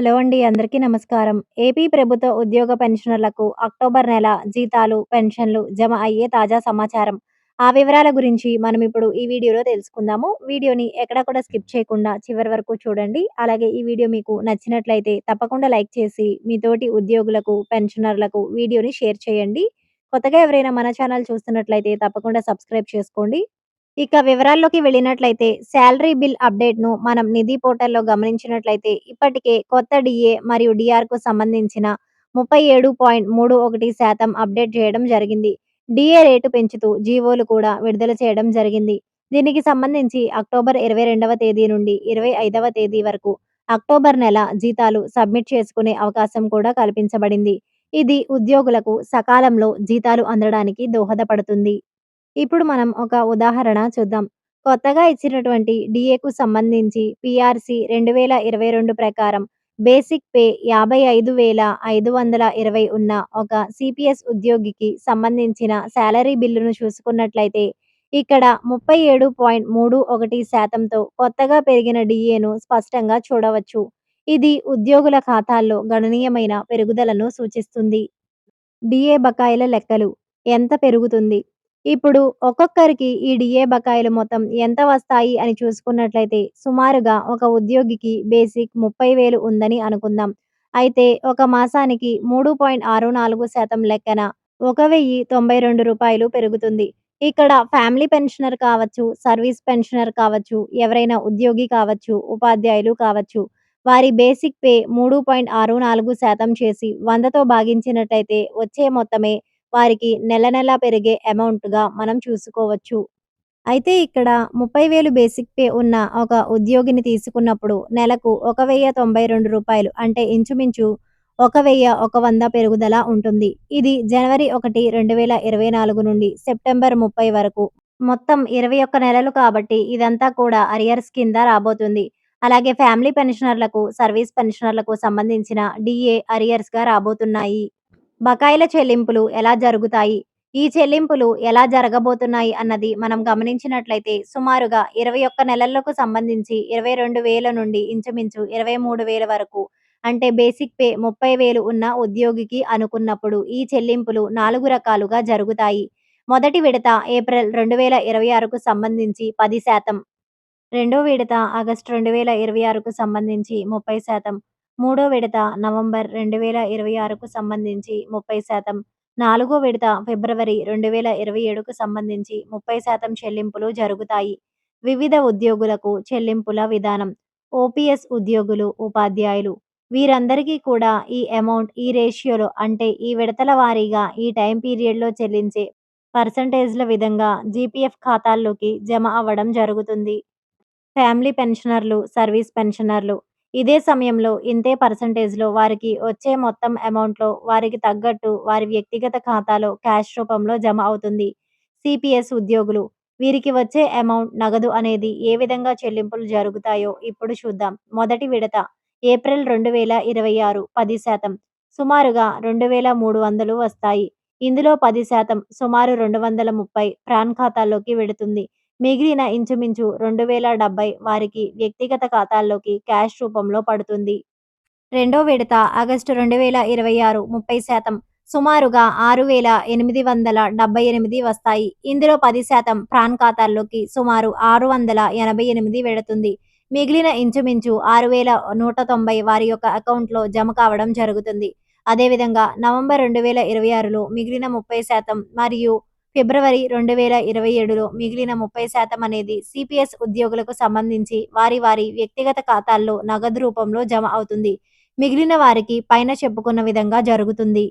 Hello అండి. అందరికీ నమస్కారం. ఏపీ ప్రభుత్వ ఉద్యోగ పెన్షనర్లకు అక్టోబర్ నెల జీతాలు, పెన్షన్లు జమ అయ్యే తాజా సమాచారం. ఆ వివరాల గురించి మనం ఇప్పుడు ఈ వీడియోలో తెలుసుకుందాము. వీడియోని ఎక్కడ కూడా స్కిప్ చేయకుండా చివరి వరకు చూడండి. అలాగే ఈ వీడియో మీకు నచ్చినట్లయితే తప్పకుండా లైక్ చేసి మీ తోటి ఉద్యోగులకు, పెన్షనర్లకు వీడియోని షేర్ చేయండి. కొత్తగా ఎవరైనా మన ఛానల్ చూస్తున్నట్లయితే తప్పకుండా సబ్స్క్రైబ్ చేసుకోండి. ఇక వివరాల్లోకి వెళ్ళినట్లయితే శాలరీ బిల్ అప్డేట్ను మనం నిధి పోర్టల్‌లో గమనించినట్లయితే ఇప్పటికే కొత్త డిఏ మరియు డిఆర్కు సంబంధించిన 37.31% అప్డేట్ చేయడం జరిగింది. డిఏ రేటు పెంచుతూ జీవోలు కూడా విడుదల చేయడం జరిగింది. దీనికి సంబంధించి అక్టోబర్ 22వ తేదీ నుండి 25వ తేదీ వరకు అక్టోబర్ నెల జీతాలు సబ్మిట్ చేసుకునే అవకాశం కూడా కల్పించబడింది. ఇది ఉద్యోగులకు సకాలంలో జీతాలు అందడానికి దోహదపడుతుంది. ఇప్పుడు మనం ఒక ఉదాహరణ చూద్దాం. కొత్తగా ఇచ్చినటువంటి డీఏకు సంబంధించి పీఆర్సీ 2022 ప్రకారం బేసిక్ పే 55,520 ఉన్న ఒక సీపీఎస్ ఉద్యోగికి సంబంధించిన శాలరీ బిల్లును చూసుకున్నట్లయితే ఇక్కడ 37.31%తో కొత్తగా పెరిగిన డీఏను స్పష్టంగా చూడవచ్చు. ఇది ఉద్యోగుల ఖాతాల్లో గణనీయమైన పెరుగుదలను సూచిస్తుంది. డీఏ బకాయిల లెక్కలు ఎంత పెరుగుతుంది? ఇప్పుడు ఒక్కొక్కరికి ఈ డిఏ బకాయిలు మొత్తం ఎంత వస్తాయి అని చూసుకున్నట్లయితే సుమారుగా ఒక ఉద్యోగికి బేసిక్ 30,000 ఉందని అనుకుందాం. అయితే ఒక మాసానికి 3.64% లెక్కన ఒక వెయ్యి తొంభై రెండు రూపాయలు పెరుగుతుంది. ఇక్కడ ఫ్యామిలీ పెన్షనర్ కావచ్చు, సర్వీస్ పెన్షనర్ కావచ్చు, ఎవరైనా ఉద్యోగి కావచ్చు, ఉపాధ్యాయులు కావచ్చు. వారి బేసిక్ పే 3.64% చేసి వందతో భాగించినట్లయితే వచ్చే మొత్తమే వారికి నెల నెలా పెరిగే అమౌంట్‌గా మనం చూసుకోవచ్చు. అయితే ఇక్కడ 30,000 బేసిక్ పే ఉన్న ఒక ఉద్యోగిని తీసుకున్నప్పుడు నెలకు ఒక వెయ్య తొంభై రెండు రూపాయలు అంటే ఇంచుమించు 1,100 పెరుగుదల ఉంటుంది. ఇది జనవరి 1, 2024 నుండి సెప్టెంబర్ 30 వరకు. మొత్తం 21 నెలలు కాబట్టి ఇదంతా కూడా అరియర్స్ కింద రాబోతుంది. అలాగే ఫ్యామిలీ పెన్షనర్లకు, సర్వీస్ పెన్షనర్లకు సంబంధించిన డిఏ అరియర్స్‌గా రాబోతున్నాయి. బకాయిల చెల్లింపులు ఎలా జరుగుతాయి? ఈ చెల్లింపులు ఎలా జరగబోతున్నాయి అన్నది మనం గమనించినట్లయితే సుమారుగా 21 నెలలకు సంబంధించి 22,000 నుండి ఇంచుమించు 23,000 వరకు అంటే బేసిక్ పే 30,000 ఉన్న ఉద్యోగికి అనుకున్నప్పుడు ఈ చెల్లింపులు నాలుగు రకాలుగా జరుగుతాయి. మొదటి విడత ఏప్రిల్ 2026కు సంబంధించి 10%. రెండో విడత ఆగస్టు 2026కు సంబంధించి 30%. మూడో విడత నవంబర్ 2026కు సంబంధించి 30%. నాలుగో విడత ఫిబ్రవరి 2027కు సంబంధించి 30% చెల్లింపులు జరుగుతాయి. వివిధ ఉద్యోగులకు చెల్లింపుల విధానం ఓపీఎస్ ఉద్యోగులు, ఉపాధ్యాయులు వీరందరికీ కూడా ఈ అమౌంట్ ఈ రేషియోలో అంటే ఈ విడతల వారీగా ఈ టైం పీరియడ్‌లో చెల్లించే పర్సంటేజ్ల విధంగా జీపీఎఫ్ ఖాతాల్లోకి జమ అవ్వడం జరుగుతుంది. ఫ్యామిలీ పెన్షనర్లు, సర్వీస్ పెన్షనర్లు ఇదే సమయంలో ఇంతే పర్సంటేజ్లో వారికి వచ్చే మొత్తం అమౌంట్‌లో వారికి తగ్గట్టు వారి వ్యక్తిగత ఖాతాలో క్యాష్ రూపంలో జమ అవుతుంది. సిపిఎస్ ఉద్యోగులు వీరికి వచ్చే అమౌంట్ నగదు అనేది ఏ విధంగా చెల్లింపులు జరుగుతాయో ఇప్పుడు చూద్దాం. మొదటి విడత ఏప్రిల్ 2026 10% సుమారుగా 2,300 వస్తాయి. ఇందులో 10% సుమారు 230 ప్రాన్ ఖాతాల్లోకి వెడుతుంది. మిగిలిన ఇంచుమించు రెండు వేల డెబ్బై వారికి వ్యక్తిగత ఖాతాల్లోకి క్యాష్ రూపంలో పడుతుంది. రెండో విడత ఆగస్టు రెండు వేల ఇరవై ఆరు ముప్పై శాతం సుమారుగా ఆరు వేల ఎనిమిది వందల డెబ్బై ఎనిమిది వస్తాయి. ఇందులో పది శాతం ప్రాన్ ఖాతాల్లోకి సుమారు ఆరు వందల ఎనభై ఎనిమిది వెడుతుంది మిగిలిన ఇంచుమించు ఆరు వేల నూట తొంభై వారి యొక్క అకౌంట్లో జమ కావడం జరుగుతుంది. అదేవిధంగా నవంబర్ రెండు వేల ఇరవై ఆరులో మిగిలిన ముప్పై శాతం మరియు ఫిబ్రవరి 2027లో మిగిలిన 30% అనేది సిపిఎస్ ఉద్యోగులకు సంబంధించి వారి వారి వ్యక్తిగత ఖాతాల్లో నగదు రూపంలో జమ అవుతుంది. మిగిలిన వారికి పైన చెప్పుకున్న విధంగా జరుగుతుంది.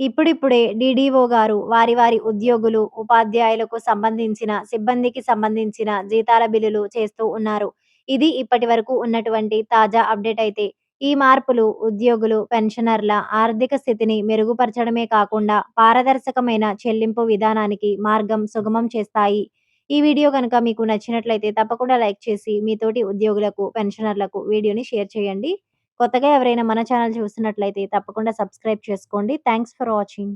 ఇప్పుడిప్పుడే డిడిఓ గారు వారి వారి ఉద్యోగులు, ఉపాధ్యాయులకు సంబంధించిన సిబ్బందికి సంబంధించిన జీతాల బిల్లులు చేస్తూ ఉన్నారు. ఇది ఇప్పటి వరకు ఉన్నటువంటి తాజా అప్డేట్ అయితే ఈ మార్పులు ఉద్యోగులు, పెన్షనర్ల ఆర్థిక స్థితిని మెరుగుపరచడమే కాకుండా పారదర్శకమైన చెల్లింపు విధానానికి మార్గం సుగమం చేస్తాయి. ఈ వీడియో గనుక మీకు నచ్చినట్లయితే తప్పకుండా లైక్ చేసి మీ తోటి ఉద్యోగులకు, పెన్షనర్లకు వీడియోని షేర్ చేయండి. కొత్తగా ఎవరైనా మన ఛానల్ చూస్తున్నట్లయితే తప్పకుండా సబ్స్క్రైబ్ చేసుకోండి. Thanks for watching.